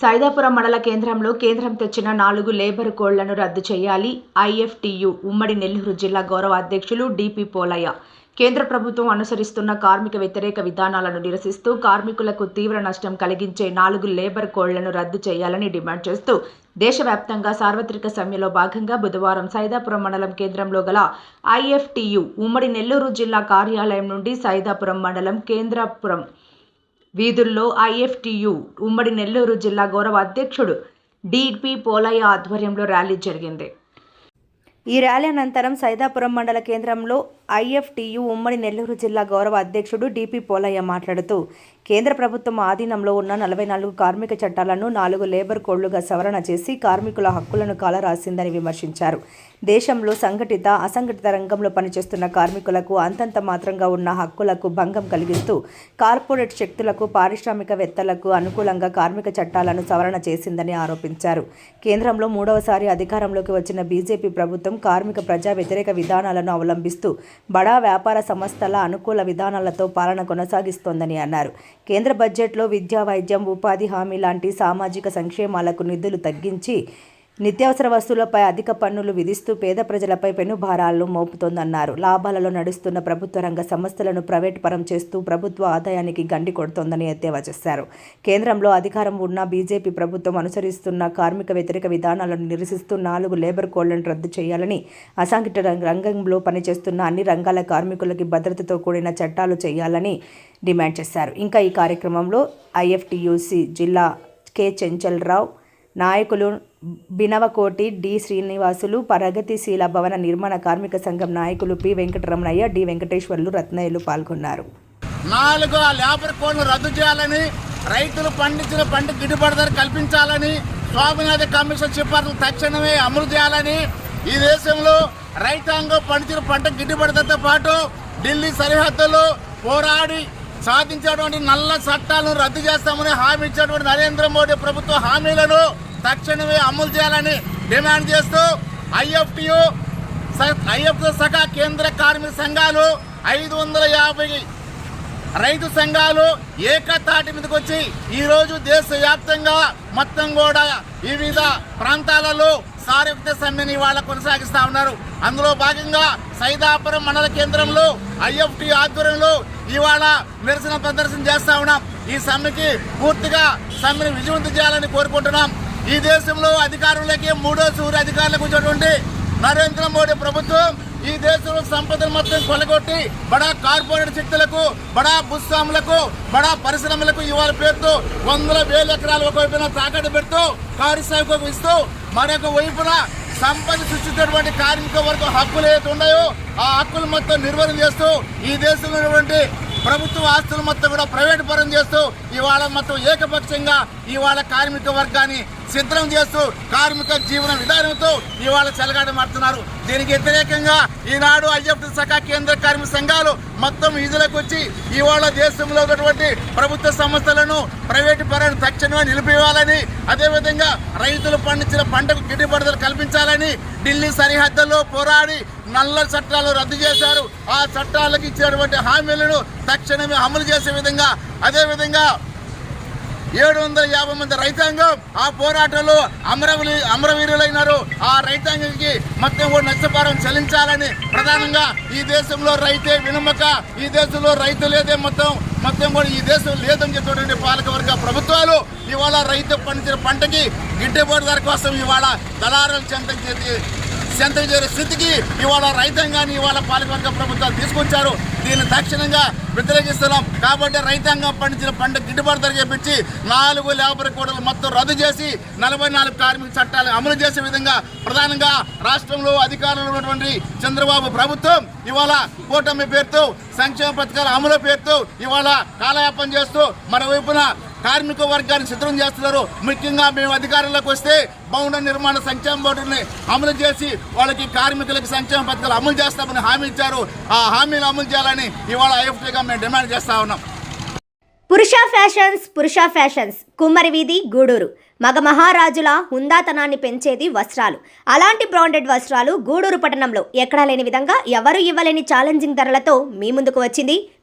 సైదాపురం మండల కేంద్రంలో కేంద్రం తెచ్చిన నాలుగు లేబర్ కోడ్లను రద్దు చేయాలి. ఐఎఫ్టియు ఉమ్మడి నెల్లూరు జిల్లా గౌరవ అధ్యక్షులు డిపి పోలయ్య. కేంద్ర ప్రభుత్వం అనుసరిస్తున్న కార్మిక వ్యతిరేక విధానాలను నిరసిస్తూ కార్మికులకు తీవ్ర నష్టం కలిగించే నాలుగు లేబర్ కోడ్లను రద్దు చేయాలని డిమాండ్ చేస్తూ దేశవ్యాప్తంగా సార్వత్రిక సమ్మెలో భాగంగా బుధవారం సైదాపురం మండలం కేంద్రంలో గల ఐఎఫ్టియు ఉమ్మడి నెల్లూరు జిల్లా కార్యాలయం నుండి సైదాపురం మండలం కేంద్రపురం వీధుల్లో ఐఎఫ్టియు ఉమ్మడి నెల్లూరు జిల్లా గౌరవ అధ్యక్షుడు డిపి పోలయ్య ఆధ్వర్యంలో ర్యాలీ జరిగింది. ఈ ర్యాలీ అనంతరం సైదాపురం మండల కేంద్రంలో ఐఎఫ్టియు ఉమ్మడి నెల్లూరు జిల్లా గౌరవ అధ్యక్షుడు డిపి పోలయ్య మాట్లాడుతూ కేంద్ర ప్రభుత్వం ఆధీనంలో ఉన్న నలభై నాలుగు కార్మిక చట్టాలను నాలుగు లేబర్ కోడ్లుగా సవరణ చేసి కార్మికుల హక్కులను కాలరాసిందని విమర్శించారు. దేశంలో సంఘటిత అసంఘటిత రంగంలో పనిచేస్తున్న కార్మికులకు అంతంత మాత్రంగా ఉన్న హక్కులకు భంగం కలిగిస్తూ కార్పొరేట్ శక్తులకు పారిశ్రామికవేత్తలకు అనుకూలంగా కార్మిక చట్టాలను సవరణ చేసిందని ఆరోపించారు. కేంద్రంలో మూడవసారి అధికారంలోకి వచ్చిన బీజేపీ ప్రభుత్వం కార్మిక ప్రజా వ్యతిరేక విధానాలను అవలంబిస్తూ బడా వ్యాపార సంస్థల అనుకూల విధానాలతో పాలన కొనసాగిస్తోందని అన్నారు. కేంద్ర బడ్జెట్లో విద్యా వైద్యం ఉపాధి హామీ లాంటి సామాజిక సంక్షేమాలకు నిధులు తగ్గించి నిత్యావసర వస్తువులపై అధిక పన్నులు విధిస్తూ పేద ప్రజలపై పెనుభారాలను మోపుతోందన్నారు. లాభాలలో నడుస్తున్న ప్రభుత్వ రంగ సంస్థలను ప్రైవేట్ పరం చేస్తూ ప్రభుత్వ ఆదాయానికి గండి కొడుతోందని ఎద్దేవా చేశారు. కేంద్రంలో అధికారం ఉన్న బీజేపీ ప్రభుత్వం అనుసరిస్తున్న కార్మిక వ్యతిరేక విధానాలను నిరసిస్తూ నాలుగు లేబర్ కోడ్లను రద్దు చేయాలని అసంఘటిత రంగంలో పనిచేస్తున్న అన్ని రంగాల కార్మికులకి భద్రతతో కూడిన చట్టాలు చేయాలని డిమాండ్ చేశారు. ఇంకా ఈ కార్యక్రమంలో ఐఎఫ్టియుసి జిల్లా కె. చెంచల్రావు నాయకులు బినవకోటి డి శ్రీనివాసులు ప్రగతిశీల భవన నిర్మాణ కార్మిక సంఘం నాయకులు పి వెంకటరమణయ్య డి వెంకటేశ్వర్లు రత్నయ్యలు పాల్గొన్నారు. నాలుగు ఆ లేబర్ కోడ్ను రద్దు చేయాలని రైతులు పండించిన పంట గిట్టుబాటు ధర కల్పించాలని స్వామినాథ కమిషన్ సిఫార్సులు తక్షణమే అమలు చేయాలని ఈ దేశంలో రైతాంగం పండించిన పంట గిట్టుబాటు ధరతో పాటు ఢిల్లీ సరిహద్దులు పోరాడి సాధించేటువంటి నల్ల చట్టాలను రద్దు చేస్తామని హామీ ఇచ్చినటువంటి నరేంద్ర మోడీ ప్రభుత్వ హామీలను తక్షణమే అమలు చేయాలని డిమాండ్ చేస్తూ ఐఎఫ్టియు ఐఎఫ్టి సహా కేంద్ర కార్మిక సంఘాలు ఐదు వందల యాభై రైతు సంఘాలు ఏకతాటి మీదకి వచ్చి ఈరోజు దేశవ్యాప్తంగా మొత్తం కూడా వివిధ ప్రాంతాలలో సారూప్య సమ్మెని ఇవాళ కొనసాగిస్తూ ఉన్నారు. అందులో భాగంగా సైదాపురం మండల కేంద్రంలో ఐఎఫ్టి ఆధ్వర్యంలో ఇవాళ నిరసన ప్రదర్శన చేస్తూ ఉన్నాం. ఈ సమ్మెకి పూర్తిగా సమ్మెను విజయవంతం చేయాలని కోరుకుంటున్నాం. ఈ దేశంలో అధికారంలోకి మూడో సూర్య అధికారులకు వచ్చినటువంటి నరేంద్ర మోడీ ప్రభుత్వం ఈ దేశంలో సంపదను మొత్తం కొలగొట్టి బడా కార్పొరేట్ శక్తులకు బడా భూస్వాములకు బడా పరిశ్రమలకు ఇవాళ పేరుతో వందల వేల ఎకరాలు ఒకవైపున తాకట్టు పెడుతూ పారిశ్రామిక ఇస్తూ మరొక వైపున సంపద సృష్టించినటువంటి కార్మిక వర్గ హక్కులు ఏదైతే ఉన్నాయో ఆ హక్కులు మొత్తం నిర్వహణ చేస్తూ ఈ దేశంలో ఉన్నటువంటి ప్రభుత్వ ఆస్తులు మొత్తం కూడా ప్రైవేట్ పరం చేస్తూ ఇవాళ మొత్తం ఏకపక్షంగా ఇవాళ కార్మిక వర్గాన్ని సిద్ధం చేస్తూ కార్మిక జీవన విధానంతో ఇవాళ చెలగాటమాడుతున్నారు దీనికి వ్యతిరేకంగా ఈనాడు ఐఎఫ్టీ శాఖ కేంద్ర కార్మిక సంఘాలు మొత్తం విధులకు వచ్చి ఇవాళ దేశంలో ఉన్నటువంటి ప్రభుత్వ సంస్థలను ప్రైవేటు పరాన్ని తక్షణమే నిలిపివ్వాలని అదేవిధంగా రైతులు పండించిన పంటకు గిట్టుబడుదలు కల్పించాలని ఢిల్లీ సరిహద్దుల్లో పోరాడి నల్ల చట్టాలు రద్దు చేశారు. ఆ చట్టాలకు ఇచ్చినటువంటి హామీలను తక్షణమే అమలు చేసే విధంగా అదేవిధంగా ఏడు వందల యాభై మంది రైతాంగం ఆ పోరాటంలో అమరవీరు అమరవీరులైనారు. ఆ రైతాంగానికి మొత్తం కూడా నష్టపరం చెల్లించాలని ప్రధానంగా ఈ దేశంలో రైతే వినమ్మక ఈ దేశంలో రైతు లేదే మొత్తం. మొత్తం కూడా ఈ దేశం లేదని చెప్పేటువంటి పాలకవర్గ ప్రభుత్వాలు ఇవాళ రైతు పండించిన పంటకి గిట్టుబాటు ధర కోసం ఇవాళ దళారులు చెంత చెంత చేసే స్థితికి ఇవాళ రైతాంగాన్ని ఇవాళ పాలకవర్గ ప్రభుత్వాలు తీసుకొచ్చారు. దీన్ని తక్షణంగా వ్యతిరేకిస్తున్నాం. కాబట్టి రైతాంగం పండించిన పంట గిట్టుబాటు ధర చేపించి నాలుగు లేబర్ కోడలు మొత్తం రద్దు చేసి నలభై నాలుగు కార్మిక చట్టాలు అమలు చేసే విధంగా ప్రధానంగా రాష్ట్రంలో అధికారంలో ఉన్నటువంటి చంద్రబాబు ప్రభుత్వం ఇవాళ కూటమి పేరుతో సంక్షేమ పథకాల అమలు పేరుతో ఇవాళ కాలయాపన చేస్తూ మరోవైపున కార్మిక వర్గాన్ని సిద్ధం చేస్తున్నారు. ముఖ్యంగా మేము అధికారంలోకి వస్తే భవన నిర్మాణ సంక్షేమ బోర్డుని అమలు చేసి వాళ్ళకి కార్మికులకు సంక్షేమ పథకాలు అమలు చేస్తామని హామీ ఇచ్చారు. ఆ హామీలు అమలు చేయాలని ఇవాళ ఐఎఫ్టీగా మేము డిమాండ్ చేస్తా ఉన్నాం. పురుష ఫ్యాషన్స్ పురుష ఫ్యాషన్స్. కుమ్మరి వీధి గూడూరు. మగ మహారాజుల హుందాతనాన్ని పెంచేది వస్త్రాలు. అలాంటి బ్రాండెడ్ వస్త్రాలు గూడూరు పట్టణంలో ఎక్కడా లేని విధంగా ఎవరు ఇవ్వలేని ఛాలెంజింగ్ ధరలతో మీ ముందుకు వచ్చింది